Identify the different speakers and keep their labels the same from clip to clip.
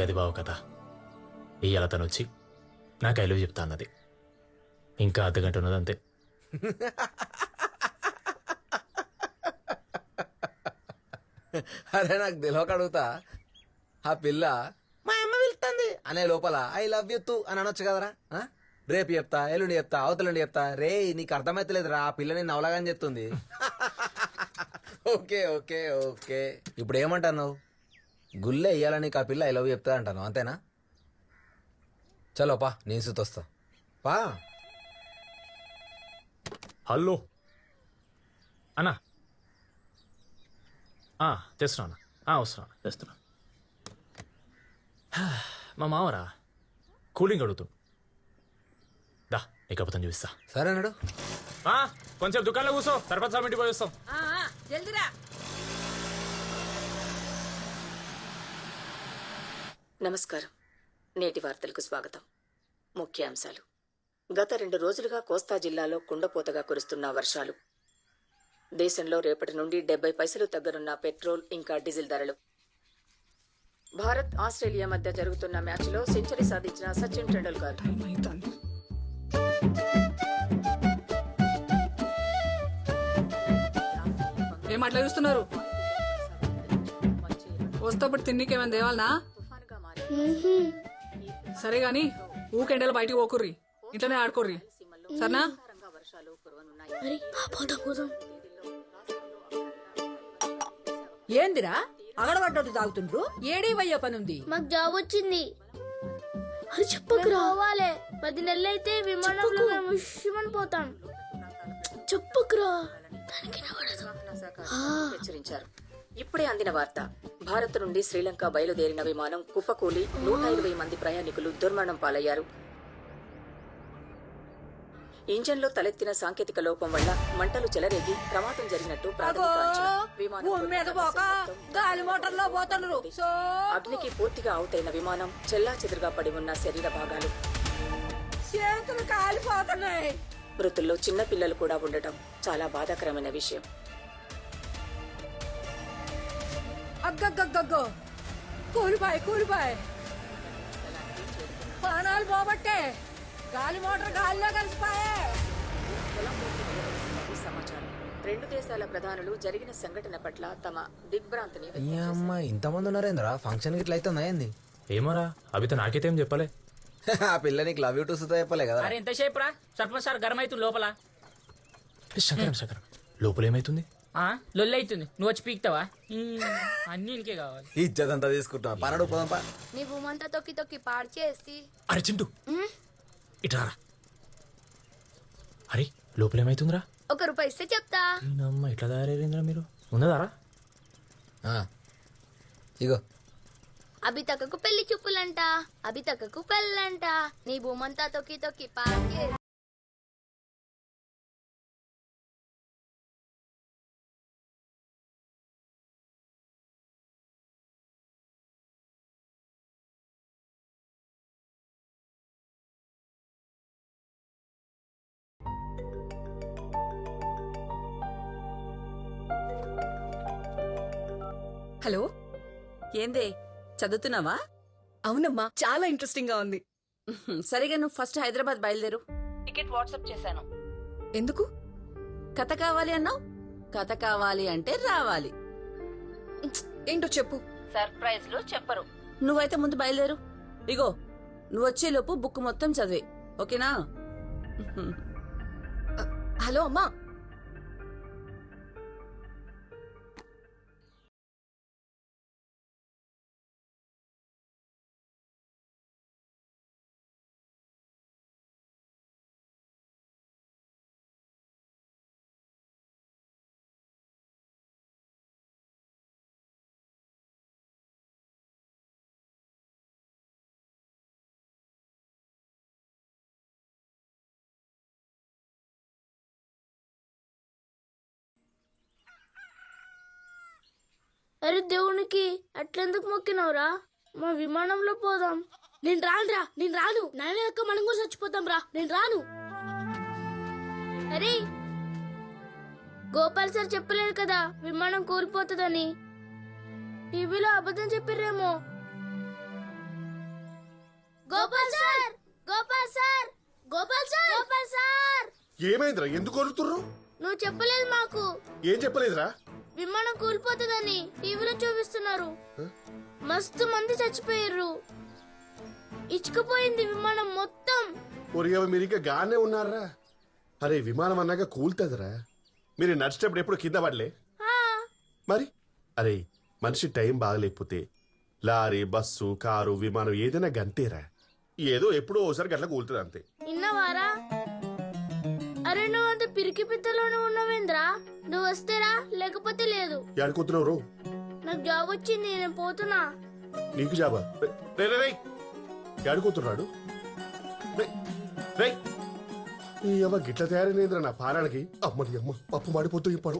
Speaker 1: గది బావు కథ. ఇయ్యాల తను వచ్చి నాకు ఐలు చెప్తా అన్నది ఇంకా అర్ధగంట ఉన్నది అంతే
Speaker 2: అరే నాకు తెలియక అడుగుతా. ఆ పిల్ల మా అమ్మ వెళ్తుంది అనే లోపల ఐ లవ్ యూ తూ అని అనొచ్చు కదరా? రేపు చెప్తా ఎల్లుండి చెప్తా అవతలుండి చెప్తా. రే నీకు అర్థమైతలేదురా ఆ పిల్ల నేను అవలాగని చెప్తుంది. Okay okay okay. ఇప్పుడు ఏమంటాను గుల్లే నీకు ఆ పిల్ల ఐ లవ్ చెప్తా అంటాను అంతేనా? చలో పా నేను సుతొస్తా. పా.
Speaker 1: హలో. అన్నా. ఆ, తెస్తున్నా అన్న. ఆ, వస్తున్నా అన్న, తెస్తున్నా హా, మా మావరా కూలింగ్ అడుగుతూ. దా నీకు అబద్ధం చూపిస్తా.
Speaker 2: సరే నడు
Speaker 1: ఆ, కొంచెం దుకాణంలో కూర్చో సర్పంచ్ సార్ ఇంటికి పోయి వస్తాం.
Speaker 3: జల్దిరా.
Speaker 4: నమస్కారం. నేటి వార్తలకు స్వాగతం. ముఖ్యాంశాలు. గత రెండు రోజులుగా కోస్తా జిల్లాలో కుండపోతగా కురుస్తున్న వర్షాలు. దేశంలో రేపటి నుండి డెబ్బై పైసలు తగ్గనున్న పెట్రోల్ ఇంకా డీజిల్ ధరలు. భారత్ ఆస్ట్రేలియా మధ్య జరుగుతున్న మ్యాచ్లో సెంచరీ సాధించిన సచిన్ టెండూల్కర్.
Speaker 3: ఏం అట్లా చూస్తున్నారు? వస్తేప్పుడు తిండికి ఏమైనా తేవాలనా? సరే గాని ఊకెండలు బయటికి పోకుర్రి. ఇంట్లోనే ఆడుకోర్రి. సరేనా?
Speaker 5: ఏందిరా? అగడబడ్డట్టు తాగుతుండ్రు? ఏడీ వయ్యే పనుంది?
Speaker 6: మాకు జాబ్ వచ్చింది. అది చెప్పకురా. పోవాలే. పది నెలలు అయితే విమానంలో మేము పోతాం. చెప్పకురా.
Speaker 4: హెచ్చరించారు ఇప్పుడే అందిన వార్త. భారత్ నుండి శ్రీలంక బయలుదేరిన విమానం కుప్పకూలి నూట ఇరవై మంది ప్రయాణికులు దుర్మరణం పాలయ్యారు. ఇంజన్లో తలెత్తిన సాంకేతిక లోపం వల్ల మంటలు చెలరేగి ప్రమాదం జరిగినట్టు ప్రాథమిక అంచనా. విమానం అగ్నికి పూర్తిగా అవుతైన విమానం చెల్లా పడి ఉన్న శరీర భాగాలు.
Speaker 5: చేతులు కాలిపోతున్నాయి.
Speaker 4: మృతుల్లో చిన్న పిల్లలు కూడా ఉండటం చాలా బాధాకరమైన విషయం.
Speaker 5: అగ్గగ్గగ్గో కూలిపాయ్ కూలిపాయ్. ప్రాణాలు పోబట్టే గాలి మోటార్ గాలిలో కలిసిపాయే.
Speaker 4: సమాచారం. రెండు దేశాల ప్రధానులు జరిగిన సంఘటన పట్ల తమ దిగ్భ్రాంతిని
Speaker 2: ఈ
Speaker 4: వ్యక్తం
Speaker 2: అమ్మ ఇంతమంది ఉన్నారేంద్రా? ఫంక్షన్ గిట్ల అవుతుందా ఏంది
Speaker 1: ఏమోరా అభితో నాకైతే ఏం చెప్పలే.
Speaker 2: ఆ పిల్ల నీకు లవ్ యూ టూ సుతా చెప్పలే కదా
Speaker 7: అరే ఎంతసేపు రా సర్పంచ్ సార్ గరం అవుతుంది లోపల
Speaker 1: శంకరం శంకరం. లోపల ఏమైతుంది?
Speaker 7: లొల్లి అవుతుంది నువ్వు వచ్చి పీక్తావా? అన్నీ ఇంకే కావాలి.
Speaker 2: ఇజ్జత్ అంతా తీసుకుంటున్నా పనడు
Speaker 6: నీ భూమంతా తొక్కి తొక్కి పాడు చేసి.
Speaker 1: అరే చింటూ. ఇట్రారా అరే లోపల ఏమైతుందిరా
Speaker 6: ఒక రూపాయి ఇస్తే చెప్తా.
Speaker 1: అమ్మ ఇట్లా తయారైందిరా మీరు? ఉన్నదారా?
Speaker 2: ఆ. ఇగో.
Speaker 6: అభితకకు పెళ్ళి చూపులంట అభితకకు పెళ్ళంట. నీ భూమంతా తొక్కి తొక్కి పాడు చేసి.
Speaker 8: హలో? ఏందే చదువుతున్నావా?
Speaker 3: అవునమ్మా చాలా ఇంట్రెస్టింగ్గా ఉంది
Speaker 8: సరిగా నువ్వు ఫస్ట్ హైదరాబాద్ బయలుదేరు. టికెట్ వాట్సాప్ చేశాను.
Speaker 3: ఎందుకు?
Speaker 8: కథ కావాలి అన్నావు? కథ కావాలి అంటే రావాలి.
Speaker 3: ఏంటో చెప్పు.
Speaker 8: సర్ప్రైజ్లో చెప్పరు. నువ్వైతే ముందు బయలుదేరు. ఇగో నువ్వు వచ్చేలోపు బుక్ మొత్తం చదివే. ఓకేనా?
Speaker 3: హలో అమ్మా
Speaker 6: అరే దేవునికి అట్లెందుకు మొక్కినవురా? మా విమానంలో పోదాం. నేను రానురా నేను రాను. నాన్న యొక్క మనం కూడా చచ్చిపోతాం రా. నేను రాను. అరే గోపాల్ సార్ చెప్పలేదు కదా విమానం కూలిపోతుందని. టీవీలో అబద్ధం చెప్పిర్రేమో. Gopal sir Gopal sir Gopal sir Gopal sir.
Speaker 9: ఏమైందిరా? ఎందుకు కొడుతుర్రు
Speaker 6: నువ్వు చెప్పలేదు మాకు.
Speaker 9: ఏం చెప్పలేదురా?
Speaker 6: విమానం కూలిపోతుందని టీవీలో చూపిస్తున్నారు. మస్తు మంది చచ్చిపోయారు ఇచ్చుకుపోయింది విమానం మొత్తం.
Speaker 9: ఒరిగవ మీరు ఇంకా గానే ఉన్నారా? అరే విమానం అన్నాక కూల్తుందిరా. మీరు నడిచేటప్పుడు ఎప్పుడు కింద పడలే?
Speaker 6: ఆ,
Speaker 9: మరి? అరే మనిషి టైం బాగలేకపోతే లారీ బస్సు కారు విమానం ఏదైనా గంతేరా. ఏదో ఎప్పుడో ఓసారి గట్ల కూలుతుంది అంతే.
Speaker 6: విన్నవారా? అరే నువ్వు అంత పిరికి పిత్తలోనే ఉన్నావేంద్రా? నువ్వు వస్తేరా? లేకపోతే లేదు.
Speaker 9: ఆడుకుంటున్నావు రో.
Speaker 6: నాకు జాబ్ వచ్చింది నేను పోతున్నా.
Speaker 9: నీకు జాబా? రే రే రే ఆడుకుంటున్నాడు రే ఈ అవ్వ గిట్ల తయారైందిరా నా పారాలకి? అమ్మని అమ్మ పప్పు మాడిపోతూ ఇప్పుడు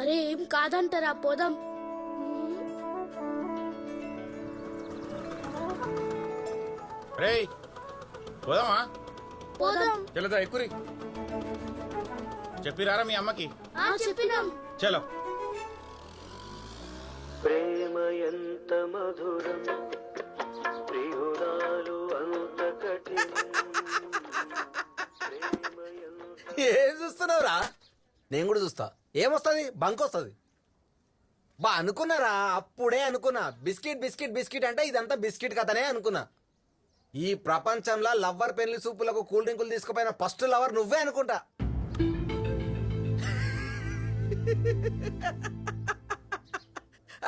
Speaker 6: అరే ఏం కాదంటారా పోదాం.
Speaker 1: రేయ్ పోదామా?
Speaker 6: పోదాం.
Speaker 1: చెల్లదా ఎక్కురి చెప్పిరారా మీ అమ్మకి?
Speaker 6: చెప్పినాం.
Speaker 1: చలో.
Speaker 10: ప్రేమ ఎంత మధురం ప్రియురాలు అంత కఠినం.
Speaker 2: ఏం చూస్తున్నావురా? నేను కూడా చూస్తా. ఏమొస్తుంది? బంక్ వస్తుంది బా అనుకున్నారా? అప్పుడే అనుకున్నా. బిస్కెట్ బిస్కెట్ బిస్కెట్ అంటే ఇదంతా బిస్కెట్ కథనే అనుకున్నా. ఈ ప్రపంచంలో లవ్వర్ పెళ్ళి సూపులకు కూల్ డ్రింకులు తీసుకుపోయిన ఫస్ట్ లవర్ నువ్వే అనుకుంటా.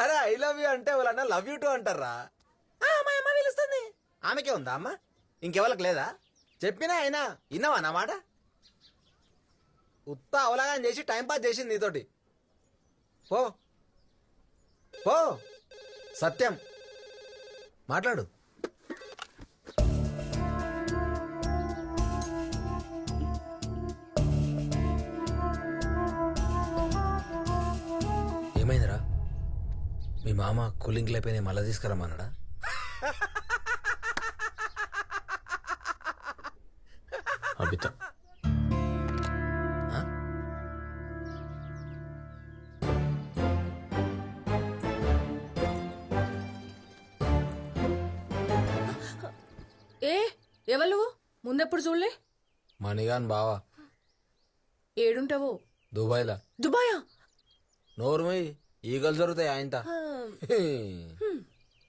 Speaker 2: అరే ఐ లవ్ యూ అంటే వాళ్ళన్న లవ్ యూ టూ అంటారా? మా అమ్మ పిలుస్తుంది. ఆమెకే ఉందా అమ్మ? ఇంకెవరికి లేదా? చెప్పినా అయినా. విన్నావా నా మాట? ఉత్త అవలగానం చేసి టైంపాస్ చేసింది నీతోటి. పో. పో. సత్యం. మాట్లాడు. ఏమైందిరా? మీ మామ కూలింగ్ లేకపోయినా మళ్ళీ తీసుకురమ్మన్నాడా?
Speaker 3: ఏ ఎవరు ముందెప్పుడు చూడలే?
Speaker 2: మణిగాన్ బావా.
Speaker 3: ఏడుంటావు?
Speaker 2: దుబాయ్లా.
Speaker 3: దుబాయా?
Speaker 2: నోరుమై ఈగలు జరుగుతాయి ఆయనత.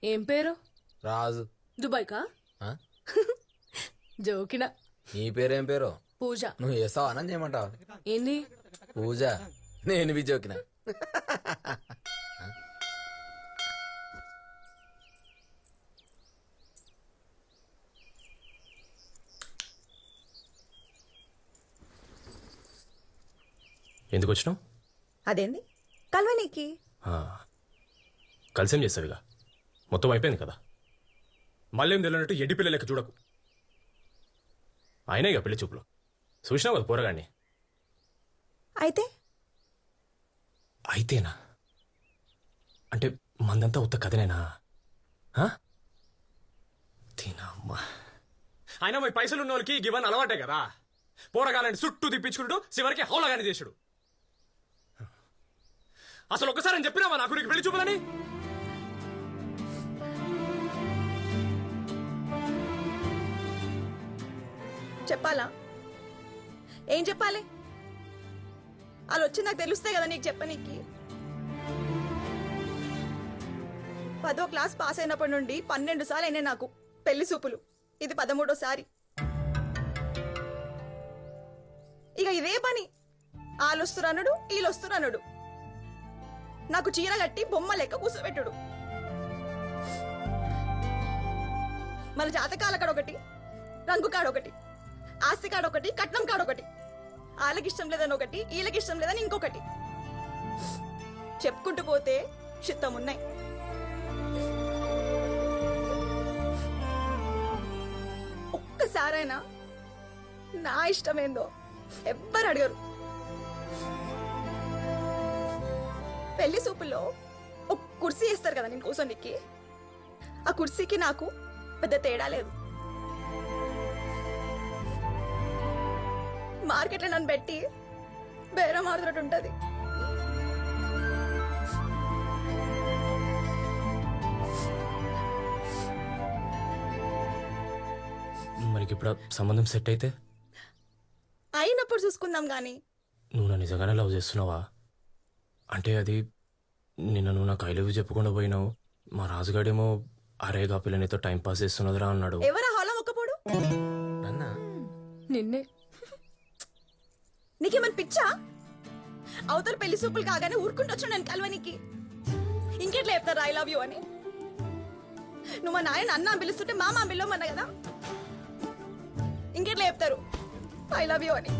Speaker 3: ఏం పేరు?
Speaker 2: రాజు.
Speaker 3: దుబాయ్ కా
Speaker 2: ఆ?
Speaker 3: జోకినా.
Speaker 2: నీ పేరేం పేరు?
Speaker 3: పూజ.
Speaker 2: నువ్వు చేస్తావా? అని చేయమంటావా?
Speaker 3: ఏంది?
Speaker 2: పూజ. నేను బి జోకిన.
Speaker 1: ఎందుకు వచ్చినావు
Speaker 8: అదేంది కల్వనీకి
Speaker 1: కలిసేం చేస్తావిగా మొత్తం అయిపోయింది కదా. మళ్ళీ ఏం తెలియనట్టు ఎడ్డి పిల్ల లెక్క చూడకు. అయినా ఇక పెళ్ళి చూపులు. చూసినావు కదా పోరగాడిని
Speaker 8: అయితే?
Speaker 1: అయితేనా? అంటే మందంతా ఉత్త కథనేనా? తినమ్మా. అయినా మీ పైసలు ఉన్న వాళ్ళకి గివన్ అలవాటే కదా. పోరగాలని చుట్టూ తిప్పించుకుంటూ చివరికి హౌలగాని చేసుడు అసలు ఒకసారి అని చెప్పినావా నాకు నీకు పెళ్ళి చూపులని
Speaker 8: చెప్పాలా? ఏం చెప్పాలి? వాళ్ళు వచ్చి నాకు తెలుస్తాయి కదా నీకు చెప్పనీకి. పదో క్లాస్ పాస్ అయినప్పటి నుండి పన్నెండు సార్లు అయినాయి నాకు పెళ్ళి చూపులు. ఇది పదమూడోసారి ఇక ఇదే పని. వాళ్ళు వస్తురనుడు వీళ్ళు వస్తురనుడు నాకు చీర కట్టి బొమ్మ లెక్క కూర్చోబెట్టుడు. మన జాతకాల కాడ ఒకటి రంగు కాడ ఒకటి ఆస్తి కాడ ఒకటి కట్నం కాడ ఒకటి వాళ్ళకి ఇష్టం లేదని ఒకటి వీళ్ళకి ఇష్టం లేదని ఇంకొకటి. చెప్పుకుంటూ పోతే చిత్తం ఉన్నాయి ఒక్కసారైనా నా ఇష్టమేందో ఎవ్వరు అడగరు పెళ్ళి సూపుల్లో ఒక కుర్చీ వేస్తారు కదా నేను కూర్చోనికి ఆ కుర్చీకి నాకు పెద్ద తేడా లేదు. మార్కెట్లో నన్ను పెట్టి బేరం ఆడుతున్నట్టు ఉంటుంది.
Speaker 1: మరి ఇప్పుడు సంబంధం సెట్ అయితే?
Speaker 8: అయినప్పుడు చూసుకుందాం కానీ
Speaker 1: నువ్వు నన్ను నిజంగానే లవ్ చేస్తున్నావా? అంటే అది నిన్న నువ్వు నాకు ఐ లవ్ యూ చెప్పకుండా పోయినావు. మా రాజుగాడేమో అరేగా పిల్లనితో టైం పాస్ చేస్తున్నదిరా అన్నాడు.
Speaker 8: ఎవరా హాలో ఒక్కపోడు?
Speaker 2: నన్న?
Speaker 3: నిన్నే.
Speaker 8: నీకేమని పిచ్చా? అవతల పెళ్ళి సూపులు కాగానే ఊరుకుంటూ వచ్చాను నేను కలవనికి. ఇంకెట్లా చెప్తారు ఐ లవ్ యూ అని? నువ్వు మా నాయన అన్న అని పిలుస్తుంటే మా మా పిలవమన్నా కదా? ఇంకెట్లా చెప్తారు? ఐ లవ్ యూ అని.